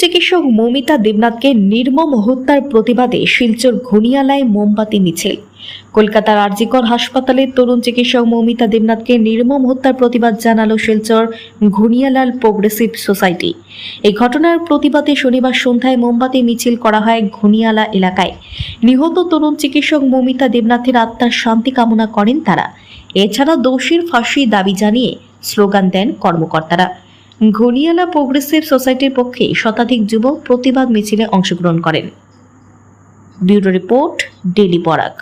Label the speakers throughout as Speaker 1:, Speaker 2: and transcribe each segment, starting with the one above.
Speaker 1: চিকিৎসক মৌমিতা দেবনাথকে নির্মম হত্যার প্রতিবাদে শিলচর ঘনিয়ালায় মোমবাতি মিছিল। কলকাতার আরজিকর হাসপাতালে তরুণ চিকিৎসক মৌমিতা দেবনাথকে নির্মম হত্যার প্রতিবাদ জানালো শিলচর ঘুনিয়ালাল প্রোগ্রেসিভ সোসাইটি। এই ঘটনার প্রতিবাদে শনিবার সন্ধ্যায় মোমবাতি মিছিল করা হয় ঘুনিয়ালা এলাকায়। নিহত তরুণ চিকিৎসক মৌমিতা দেবনাথের আত্মার শান্তি কামনা করেন তারা। এছাড়া দোষীর ফাঁসি দাবি জানিয়ে স্লোগান দেন কর্মকর্তারা। ঘনিয়ালা প্রোগ্রেসিভ সোসাইটির পক্ষে শতাধিক যুবক প্রতিবাদ মিছিলে অংশগ্রহণ করেন। ব্যুরো রিপোর্ট ডেলি পরাগ।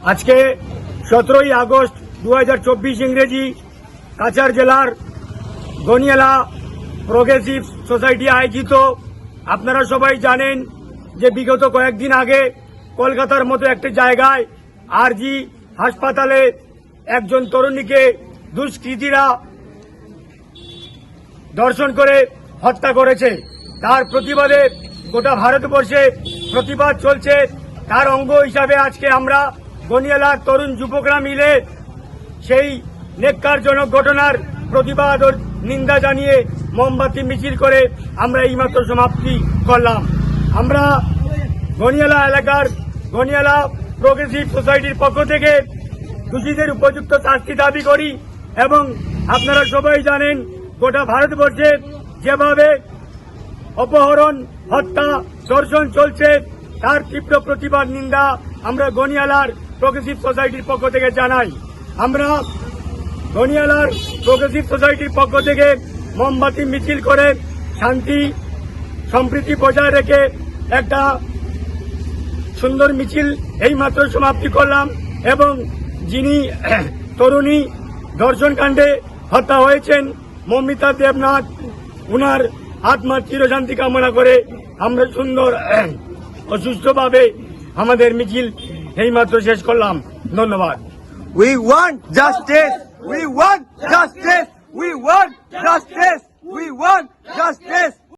Speaker 2: আজকে সতেরোই আগস্ট দু হাজার চব্বিশ ইংরেজি কাছাড় জেলার গনিয়ালা প্রোগ্রেসিভ সোসাইটি আয়োজিত। আপনারা সবাই জানেন যে বিগত কয়েকদিন আগে কলকাতার মতো একটি জায়গায় আরজি হাসপাতালে একজন তরুণীকে দুষ্কৃতীরা দর্শন করে হত্যা করেছে। তার প্রতিবাদে গোটা ভারতবর্ষে প্রতিবাদ চলছে। তার অঙ্গ হিসাবে আজকে আমরা গনিয়ালার তরুণ যুবকরা মিলে সেই নেককারজনক ঘটনার প্রতিবাদ ও নিন্দা জানিয়ে মোমবাতি মিছিল করে আমরা এইমাত্র সমাপ্তি করলাম। আমরা গনিয়ালা এলাকার গনিয়ালা প্রোগ্রেসিভ সোসাইটির পক্ষ থেকে দোষীদের উপযুক্ত শাস্তি দাবি করি এবং আপনারা সবাই জানেন গোটা ভারতবর্ষে যেভাবে অপহরণ, হত্যা, ধর্ষণ চলছে, তার তীব্র প্রতিবাদ, নিন্দা আমরা গনিয়ালার প্রগ্রেসিভ সোসাইটির পক্ষ থেকে জানাই। আমরা গনিয়ালার প্রগ্রেসিভ সোসাইটির পক্ষ থেকে মোমবাতি, মিছিল করে শান্তি, সম্প্রীতি বজায় রেখে একটা সুন্দর মিছিল এই মাত্র সমাপ্তি করলাম এবং যিনি তরুণী ধর্ষণকাণ্ডে হত্যা হয়েছেন মমিতা দেবনাথ, উনার আত্মার চিরশান্তি কামনা করে আমরা সুন্দর, অসুস্থভাবে সুস্থভাবে আমাদের মিছিল এইমাত্র শেষ করলাম ধন্যবাদ
Speaker 3: we want justice we want justice we want justice we want justice.